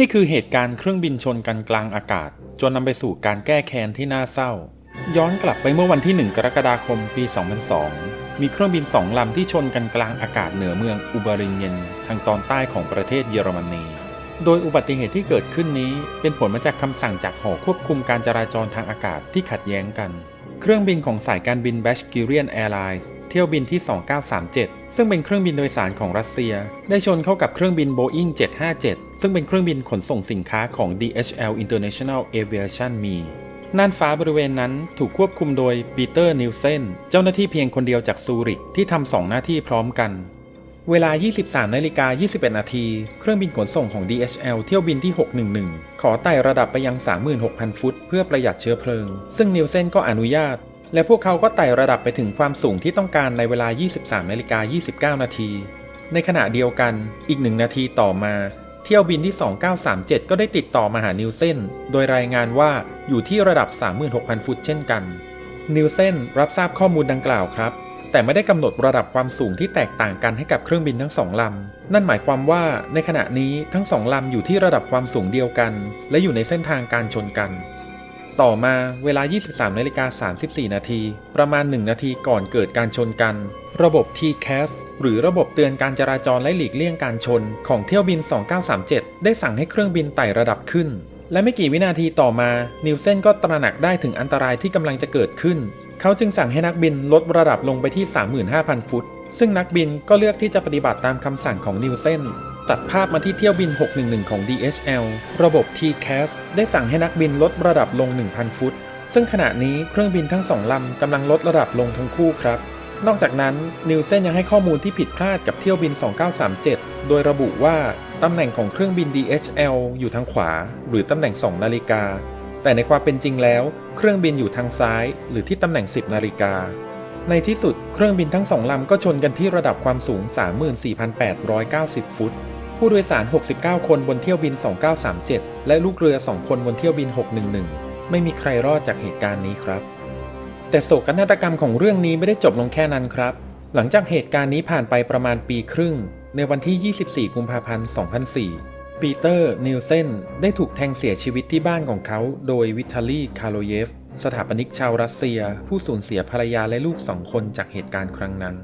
นี่คือเหตุการณ์เครื่องบินชนกันกลางอากาศ จนนำไปสู่การแก้แค้นที่น่าเศร้า ย้อนกลับไปเมื่อวันที่ 1 กรกฎาคมปี 2002 มีเครื่องบินสองลำที่ชนกันกลางอากาศเหนือเมืองอุบารินเยนทางตอนใต้ของประเทศเยอรมนีโดยอุบัติเหตุที่เกิดขึ้นนี้ เป็นผลมาจากคำสั่งจากหอควบคุมการจราจรทางอากาศที่ขัดแย้งกัน เครื่องบินของสายการบิน b a s h k i r i a n Airlines เที่ยวบินที่ 2937 ซึ่งเป็นเครื่องบินโดยสารของรัสเซีย ได้ชนเข้ากับเครื่องบิน Boeing 757 ซึ่งเป็นเครื่องบินขนส่งสินค้าของ DHL International Aviation มีน่านฟ้าบริเวณนั้นถูกควบคุมโดยปีเตอร์นิวเซน เจ้าหน้าที่เพียงคนเดียวจากซูริกที่ทำสองหน้าที่พร้อมกัน เวลา 23นาฬิกา21 นาที เครื่องบินขนส่งของ DHL เที่ยวบินที่ 611 ขอไต่ระดับไปยัง 36,000 ฟุต เพื่อประหยัดเชื้อเพลิง ซึ่งนิวเซนก็อนุญาต และพวกเขาก็ไต่ระดับไปถึงความสูงที่ต้องการในเวลา 23นาฬิกา29 นาที ในขณะเดียวกัน อีกหนึ่งนาทีต่อมา เที่ยวบินที่ 2937 ก็ได้ติดต่อมาหานิวเซน โดยรายงานว่าอยู่ที่ระดับ 36,000 ฟุตเช่นกัน นิวเซนรับทราบข้อมูลดังกล่าวครับ แต่ไม่ได้กำหนดระดับความสูงที่แตกต่างกันให้กับเครื่องบินทั้งสองลำ นั่นหมายความว่าในขณะนี้ทั้งสองลำอยู่ที่ระดับความสูงเดียวกัน และอยู่ในเส้นทางการชนกัน ต่อมาเวลา 23นาฬิกา34 นาที ประมาณ 1 นาทีก่อนเกิดการชนกัน ระบบ TCAS หรือระบบเตือนการจราจรและหลีกเลี่ยงการชน ของเที่ยวบิน 2937 ได้สั่งให้เครื่องบินไต่ระดับขึ้นและไม่กี่วินาทีต่อมา นิวเซนก็ตระหนักได้ถึงอันตรายที่กำลังจะเกิดขึ้น เขาจึงสั่งให้นักบินลดระดับลงไปที่ 35,000 ฟุต ซึ่งนักบินก็เลือกที่จะปฏิบัติตามคำสั่งของนิวเซนตัดภาพมาที่เที่ยวบิน 611 ของ DHL ระบบ TCAS ได้สั่งให้นักบินลดระดับลง 1,000 ฟุต ซึ่งขณะนี้เครื่องบินทั้งสองลำกำลังลดระดับลงทั้งคู่ครับ นอกจากนั้นนิวเซนยังให้ข้อมูลที่ผิดพลาดกับเที่ยวบิน 2937 โดยระบุว่าตำแหน่งของเครื่องบิน DHL อยู่ทางขวา หรือตำแหน่ง 2 นาฬิกา แต่ในความเป็นจริงแล้ว เครื่องบินอยู่ทางซ้าย หรือที่ตำแหน่ง 10 นาฬิกา ในที่สุดเครื่องบินทั้งสองลำก็ชนกันที่ระดับความสูง 34,890 ฟุต ผู้โดยสาร 69 คนบนเที่ยวบิน 2937 และลูกเรือ 2 คนบนเที่ยวบิน 611 ไม่มีใครรอดจากเหตุการณ์นี้ครับ แต่โศกนาฏกรรมของเรื่องนี้ไม่ได้จบลงแค่นั้นครับ หลังจากเหตุการณ์นี้ผ่านไปประมาณปีครึ่ง ในวันที่ 24 กุมภาพันธ์ 2004 ปีเตอร์นิวเซนได้ถูกแทงเสียชีวิตที่บ้านของเขาโดยวิทาลีคาโลเยฟ สถาปนิกชาวรัสเซีย ผู้สูญเสียภรรยาและลูกสองคนจากเหตุการณ์ครั้งนั้น